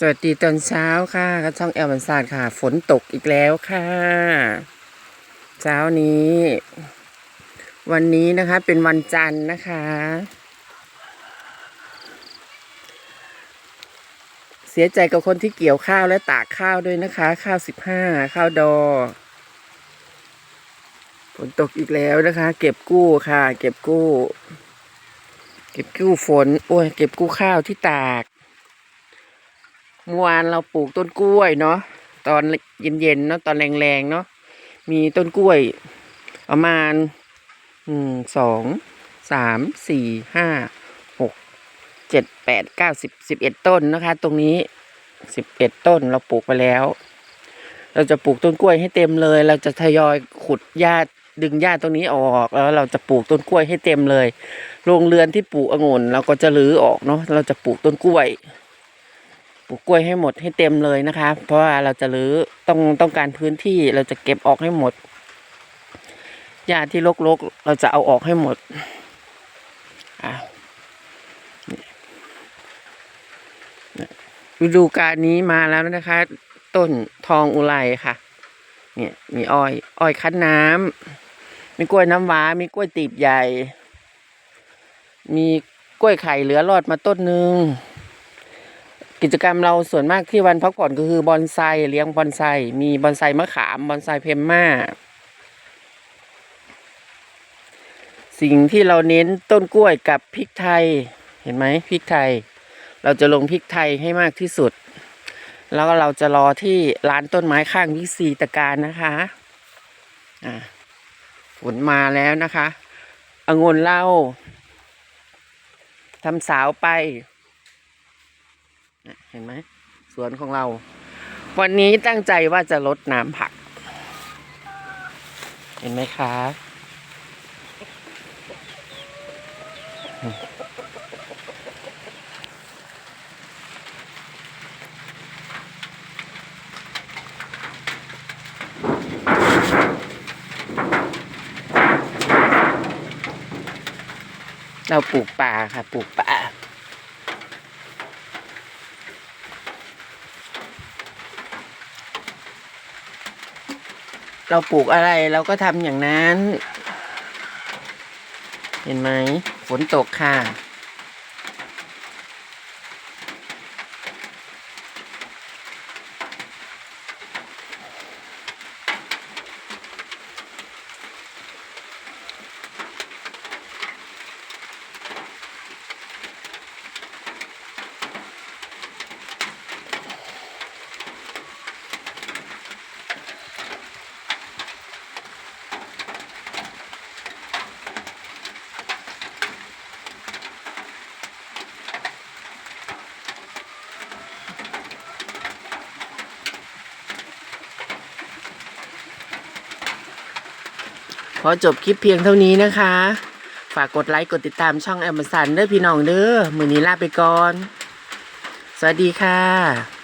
สวัสดีตอนเช้าค่ะก็ช่องแอลบันซาดค่ะ ฝนตกอีกแล้วค่ะ เช้านี้ วันนี้นะคะเป็นวันจันทร์นะคะ เสียใจกับคนที่เกี่ยวข้าวและตากข้าวด้วยนะคะ ข้าวสิบห้าข้าวดอ ฝนตกอีกแล้วนะคะ เก็บกู้ค่ะ เก็บกู้ เก็บกู้ฝน โอ้ย เก็บกู้ข้าวที่ตาก เมื่อวานเราปลูกต้นกล้วยเนาะตอนเย็นๆเนาะตอนแรงๆเนาะมีต้นกล้วย ประมาณสองสามสี่ห้าหกเจ็ดแปดเก้าสิบสิบเอ็ดต้นนะคะ ตรงนี้สิบเอ็ดต้นเราปลูกไปแล้ว เราจะปลูกต้นกล้วยให้เต็มเลย เราจะทยอยขุดหญ้าดึงหญ้าตรงนี้ออกแล้วเราจะปลูกต้นกล้วยให้เต็มเลยโรงเรือนที่ปลูกองุ่นเราก็จะรื้อออกเนาะเราจะปลูกต้นกล้วย ปลูกกล้วยให้หมดให้เต็มเลยนะคะ เพราะว่าเราจะรื้อต้องต้องการพื้นที่เราจะเก็บออกให้หมดหญ้าที่รกๆเราจะเอาออกให้หมดอ้าวฤดูกาลนี้มาแล้วนะคะ ต้นทองอุไรค่ะ เนี่ยมีอ้อย อ้อยคั้นน้ำมีกล้วยน้ำว้า มีกล้วยตีบใหญ่ มีกล้วยไข่เหลือรอดมาต้นหนึ่ง กิจกรรมเราส่วนมากที่วันพักผ่อนก็คือบอนไซเลี้ยงบอนไซมีบอนไซมะขามบอนไซเพมมาสิ่งที่เราเน้นต้นกล้วยกับพริกไทย เห็นไหมพริกไทย เราจะลงพริกไทยให้มากที่สุด แล้วก็เราจะรอที่ร้านต้นไม้ข้างวิซีตะการนะคะอ่าฝนมาแล้วนะคะองุ่นเราทำสาวไป เห็นไหมสวนของเรา วันนี้ตั้งใจว่าจะลดน้ำผัก เห็นไหมคะเราปลูกป่าค่ะ ปลูกป่า เราปลูกอะไรเราก็ทำอย่างนั้น เห็นไหมฝนตกค่ะ อจบคลิปเพียงเท่านี้นะคะ ฝากกดไลค์กดติดตามช่องแอมสันเด้อพี่น้องเด้อมือนี้ลาไปก่อน สวัสดีค่ะ